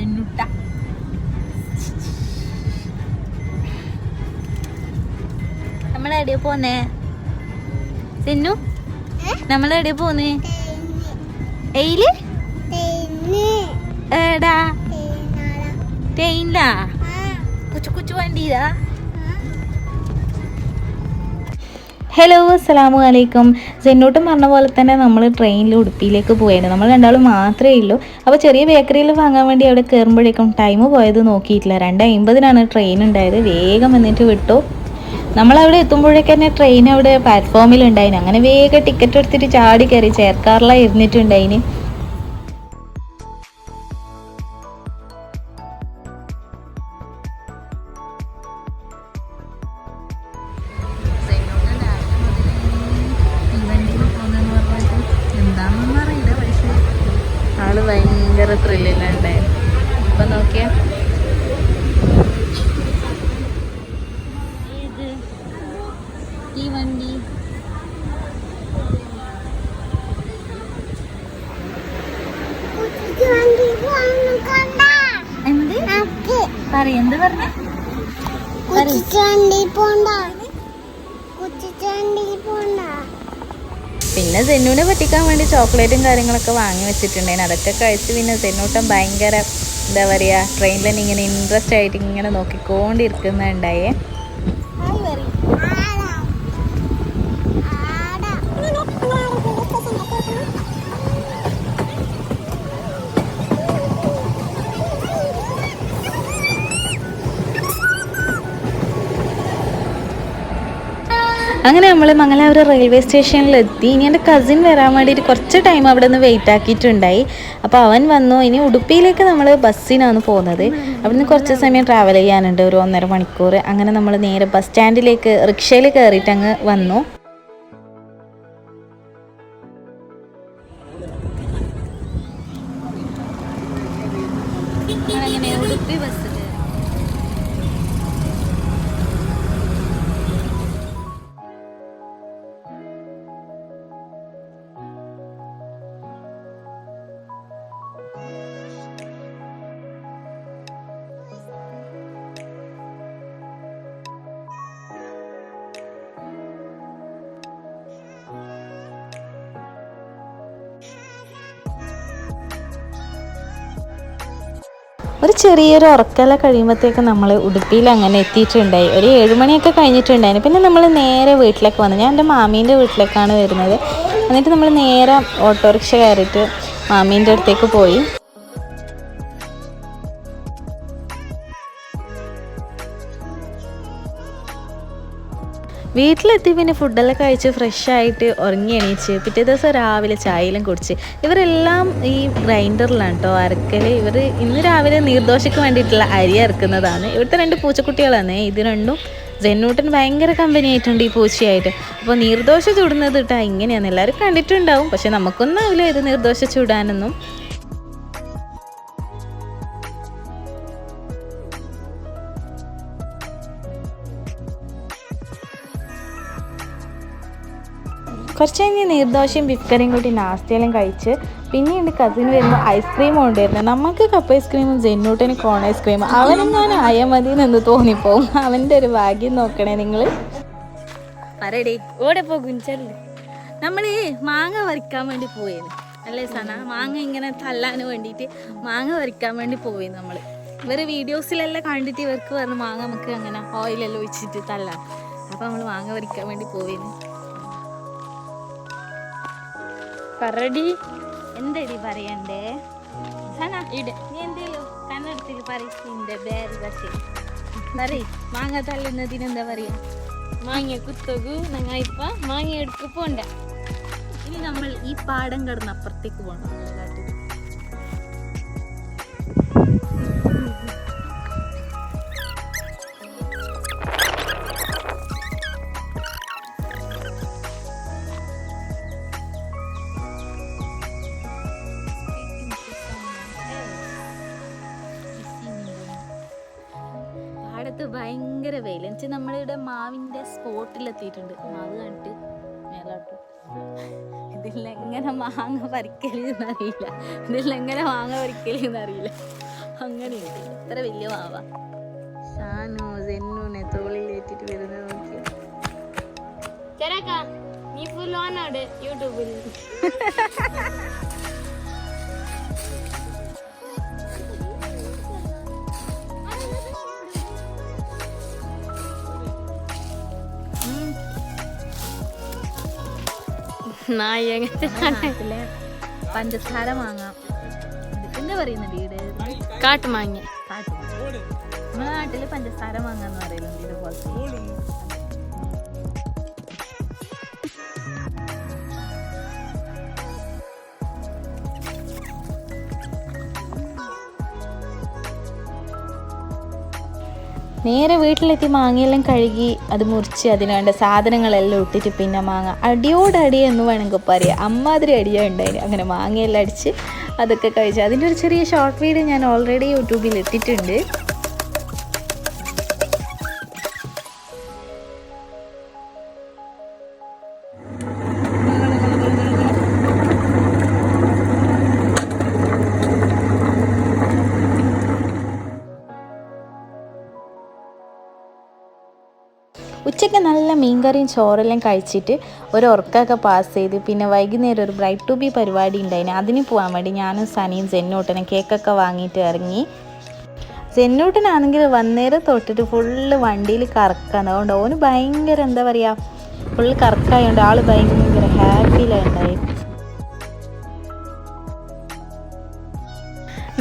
സെന്നുട്ട നമ്മളെവിടെയാ പോന്നേ? സെന്നു? നമ്മളെവിടെയാ പോന്നേ? എയിൽ? ഏടാ ട്രെയിനിലാ കുച്ചു കുച്ചു വണ്ടിയിലാ? ഹലോ അസ്സാം വലൈക്കും സെന്നോട്ടും പറഞ്ഞ പോലെ തന്നെ നമ്മൾ ട്രെയിനിൽ ഉടുപ്പിയിലേക്ക് പോയായിരുന്നു നമ്മൾ രണ്ടാളും മാത്രമേ ഉള്ളൂ. അപ്പോൾ ചെറിയ ബേക്കറിയിൽ വാങ്ങാൻ വേണ്ടി അവിടെ കയറുമ്പോഴേക്കും ടൈം പോയത് നോക്കിയിട്ടില്ല. രണ്ട് അമ്പതിനാണ് ട്രെയിൻ ഉണ്ടായത്. വേഗം വന്നിട്ട് വിട്ടു. നമ്മളവിടെ എത്തുമ്പോഴേക്ക് തന്നെ ട്രെയിൻ അവിടെ പ്ലാറ്റ്ഫോമിൽ ഉണ്ടായിന്. അങ്ങനെ വേഗം ടിക്കറ്റ് എടുത്തിട്ട് ചാടി കയറി. ചേർക്കാറിലാണ് ഇരുന്നിട്ടുണ്ടായിന്. ഭയങ്കര ത്രില്ലിലുണ്ടായിരുന്നു ഇപ്പൊ നോക്കിയ. ഈ വണ്ടി. എന്ത്? പറയ എന്ത് പറഞ്ഞ? പിന്നെ സെന്നുവിനെ പറ്റിക്കാൻ വേണ്ടി ചോക്ലേറ്റും കാര്യങ്ങളൊക്കെ വാങ്ങി വെച്ചിട്ടുണ്ടായിരുന്നു അതൊക്കെ കഴിച്ച് പിന്നെ സെന്നൂട്ടൻ ഭയങ്കര എന്താ പറയുക ട്രെയിനിൽ ഇങ്ങനെ ഇൻട്രസ്റ്റ് ആയിട്ട് ഇങ്ങനെ നോക്കിക്കൊണ്ടിരിക്കുന്നുണ്ടായേ. അങ്ങനെ നമ്മൾ മംഗലാപുരം റെയിൽവേ സ്റ്റേഷനിലെത്തി ഇനി എന്റെ കസിൻ വരാൻ വേണ്ടിയിട്ട് കുറച്ച് ടൈം അവിടെ നിന്ന് വെയിറ്റ് ആക്കിയിട്ടുണ്ടായി. അപ്പോൾ അവൻ വന്നു. ഇനി ഉടുപ്പിയിലേക്ക് നമ്മൾ ബസ്സിനാണ് പോകുന്നത്. അവിടുന്ന് കുറച്ച് സമയം ട്രാവൽ ചെയ്യാനുണ്ട്. ഒരു ഒന്നര മണിക്കൂർ അങ്ങനെ നമ്മൾ നേരെ ബസ് സ്റ്റാൻഡിലേക്ക് റിക്ഷയിൽ കയറിയിട്ട് അങ്ങ് വന്നു. അങ്ങനെ ഉടുപ്പി ബസ്സിൽ ഒരു ചെറിയൊരു ഉറക്കല കഴിയുമ്പോഴത്തേക്ക് നമ്മൾ ഉടുപ്പിയിൽ അങ്ങനെ എത്തിയിട്ടുണ്ടായി. ഒരു ഏഴുമണിയൊക്കെ കഴിഞ്ഞിട്ടുണ്ടായിരുന്നു. പിന്നെ നമ്മൾ നേരെ വീട്ടിലേക്ക് വന്നു. ഞാൻ എന്റെ മാമീന്റെ വീട്ടിലേക്കാണ് വരുന്നത്. എന്നിട്ട് നമ്മൾ നേരെ ഓട്ടോറിക്ഷ കയറിയിട്ട് മാമീന്റെ അടുത്തേക്ക് പോയി. വീട്ടിലെത്തി പിന്നെ ഫുഡെല്ലാം കഴിച്ച് ഫ്രഷ് ആയിട്ട് ഉറങ്ങി എണീച്ച് പിറ്റേ ദിവസം രാവിലെ ചായയിലും കുടിച്ച്. ഇവരെല്ലാം ഈ ഗ്രൈൻഡറിലാണ് കേട്ടോ അരക്കൽ ഇവർ ഇന്ന് രാവിലെ നീർദോശയ്ക്ക് വേണ്ടിയിട്ടുള്ള അരി അരക്കുന്നതാണ്. ഇവിടുത്തെ രണ്ട് പൂച്ചക്കുട്ടികളാണ്. ഇത് രണ്ടും ജെന്നൂട്ടൻ ഭയങ്കര കമ്പനി ആയിട്ടുണ്ട് ഈ പൂച്ചയായിട്ട്. അപ്പോൾ നീർദോശ ചൂടുന്നത് ഇട്ടാ ഇങ്ങനെയാണ്. എല്ലാവരും കണ്ടിട്ടുണ്ടാവും. പക്ഷെ നമുക്കൊന്നും ആവില്ല ഇത് നീർദോശ ചുടാനൊന്നും. കുറച്ച് കഴിഞ്ഞ് നീർദോശയും ബിഫ് കൂട്ടി കൂടി നാസ്തിയെല്ലാം കഴിച്ച് പിന്നെ എന്റെ കസിൻ വരുമ്പോൾ ഐസ്ക്രീം കൊണ്ടുവരുന്നത് നമുക്ക് കപ്പ് ഐസ്ക്രീമും ജെന്നൂട്ടിന് കോൺ ഐസ്ക്രീമും അവനെങ്ങാനും ആയാൽ മതി എന്ന് തോന്നിപ്പോവും? അവന്റെ ഒരു ഭാഗ്യം നോക്കണേ നിങ്ങൾ പറയടേ. ഓടെ പോകും ചെല്ലു നമ്മൾ മാങ്ങ വറിക്കാൻ വേണ്ടി പോയേന് അല്ലേ സന? മാങ്ങ ഇങ്ങനെ തല്ലാൻ വേണ്ടിയിട്ട് മാങ്ങ വറിക്കാൻ വേണ്ടി പോയി നമ്മൾ ഇവർ വീഡിയോസിലെല്ലാം കണ്ടിട്ട് ഇവർക്ക് വന്ന് മാങ്ങ നമുക്ക് അങ്ങനെ ഓയിലെല്ലാം ഒഴിച്ചിട്ട് തല്ലാം അപ്പം നമ്മൾ മാങ്ങ വറിക്കാൻ വേണ്ടി പോയിന് പറടി എന്തടി പറയണ്ടേ? മാങ്ങ തല്ലുന്നതിന് എന്താ പറയാ? മാങ്ങ കുത്തകു ഞങ്ങൾ മാങ്ങ എടുക്ക പോണ്ട. ഇനി നമ്മൾ ഈ പാടം കടന്ന് അപ്പുറത്തേക്ക് പോണം. കാട്ടിൽ ഭയങ്കര വെയിൽ എന്ന് വെച്ചാൽ നമ്മളിവിടെ മാവിന്റെ സ്പോട്ടിലെത്തിയിട്ടുണ്ട്. മാവ് കണ്ടിട്ട് മേലോട്ട്. ഇതിലെങ്ങനെ മാങ്ങ പറിക്കലെന്ന് അറിയില്ല. ഇതിലെങ്ങനെ മാങ്ങ പറിക്കലെന്ന് അറിയില്ല. അങ്ങനെയുണ്ട്. ഇത്ര വലിയ മാവ. സാനോ സെന്നുനെ തോളിലേറ്റിട്ട് വരുന്നത് വരുന്ന ചെറക്ക നീ ഫുൾ ഓൺ യൂട്യൂബിൽ നായി എങ്ങനത്തെ നാട്ടിലെ പഞ്ചസാര വാങ്ങാം എന്താ പറയുന്നത് വീട്? കാട്ടുമാങ്ങ. കാട്ടു നമ്മുടെ നാട്ടിൽ പഞ്ചസാര വാങ്ങാന്ന് പറയുന്നുണ്ട് ഇതുപോലത്തെ നേരെ വീട്ടിലെത്തി മാങ്ങയെല്ലാം കഴുകി അത് മുറിച്ച് അതിന് വേണ്ട സാധനങ്ങളെല്ലാം ഇട്ടിട്ട് പിന്നെ മാങ്ങ. അടിയോടടി എന്ന് വേണമെങ്കിൽ പറയാം. അമ്മാതിരി അടിയാണ് ഉണ്ടായിന്. അങ്ങനെ മാങ്ങയെല്ലാം അടിച്ച് അതൊക്കെ കഴിച്ചു. അതിന്റെ ഒരു ചെറിയ ഷോർട്ട് വീഡിയോ ഞാൻ ഓൾറെഡി യൂട്യൂബിൽ ഇട്ടിട്ടുണ്ട്. ഉച്ചയ്ക്ക് നല്ല മീൻകറിയും ചോറെല്ലാം കഴിച്ചിട്ട് ഒരു ഉറക്കമൊക്കെ പാസ് ചെയ്ത് പിന്നെ വൈകുന്നേരം ഒരു ബ്രൈറ്റ് ടു ബി പരിപാടി ഉണ്ടായിന്. അതിന് പോകാൻ വേണ്ടി ഞാനും സനിയും ജെന്നൂട്ടനും കേക്കൊക്കെ വാങ്ങിയിട്ട് ഇറങ്ങി. ജെന്നൂട്ടനാണെങ്കിൽ വന്നേരം തൊട്ടിട്ട് ഫുള്ള് വണ്ടിയിൽ കറക്കാന്ന് അതുകൊണ്ട് ഓന് ഭയങ്കര എന്താ പറയുക ഫുള്ള് കറക്കായതുകൊണ്ട് ആൾ ഭയങ്കര ഹാപ്പിയിലുണ്ടായി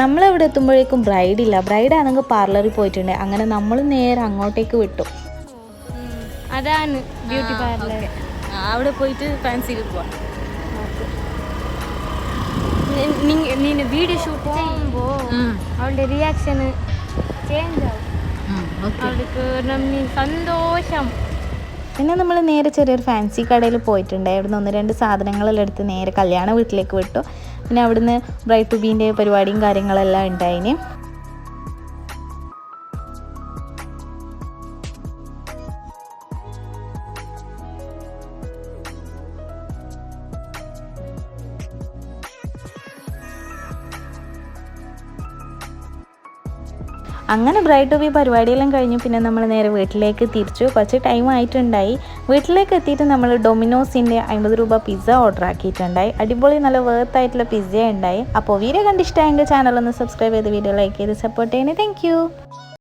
നമ്മളിവിടെ എത്തുമ്പോഴേക്കും ബ്രൈഡില്ല ബ്രൈഡാണെങ്കിൽ പാർലറിൽ പോയിട്ടുണ്ട്. അങ്ങനെ നമ്മൾ നേരെ അങ്ങോട്ടേക്ക് വിട്ടു. അതാണ് ബ്യൂട്ടി പാർലർ അവിടെ പോയിട്ട് ഫാൻസിയിൽ പോവാം. വീഡിയോ ഷൂട്ട് ചെയ്യുമ്പോ അവളുടെ റിയാക്ഷൻ ചേഞ്ച് ആവും. അവൾക്ക് നമ്മി സന്തോഷം. പിന്നെ നമ്മൾ നേരെ ചെറിയൊരു ഫാൻസി കടയിൽ പോയിട്ടുണ്ട് അവിടുന്ന് ഒന്ന് രണ്ട് സാധനങ്ങളെല്ലാം എടുത്ത് നേരെ കല്യാണ വീട്ടിലേക്ക് വിട്ടു. പിന്നെ അവിടുന്ന് ബ്രൈറ്റ് ടു ബീന്റെ പരിപാടിയും കാര്യങ്ങളെല്ലാം ഉണ്ടായിന്. അങ്ങനെ ബ്രൈഡ് ടു ബി പരിപാടിയെല്ലാം കഴിഞ്ഞു പിന്നെ നമ്മൾ നേരെ വീട്ടിലേക്ക് തിരിച്ചു. കുറച്ച് ടൈം ആയിട്ടുണ്ടായി. വീട്ടിലേക്ക് എത്തിയിട്ട് നമ്മൾ ഡൊമിനോസിന്റെ അമ്പത് രൂപ പിസ്സ ഓർഡർ ആക്കിയിട്ടുണ്ടായി. അടിപൊളി നല്ല വേർത്ത് ആയിട്ടുള്ള പിസ്സ ഉണ്ടായി. അപ്പോൾ വീഡിയോ കണ്ടിഷ്ടമായെങ്കിൽ ചാനലൊന്ന് സബ്സ്ക്രൈബ് ചെയ്ത് വീഡിയോ ലൈക്ക് ചെയ്ത് സപ്പോർട്ട് ചെയ്യണേ. താങ്ക്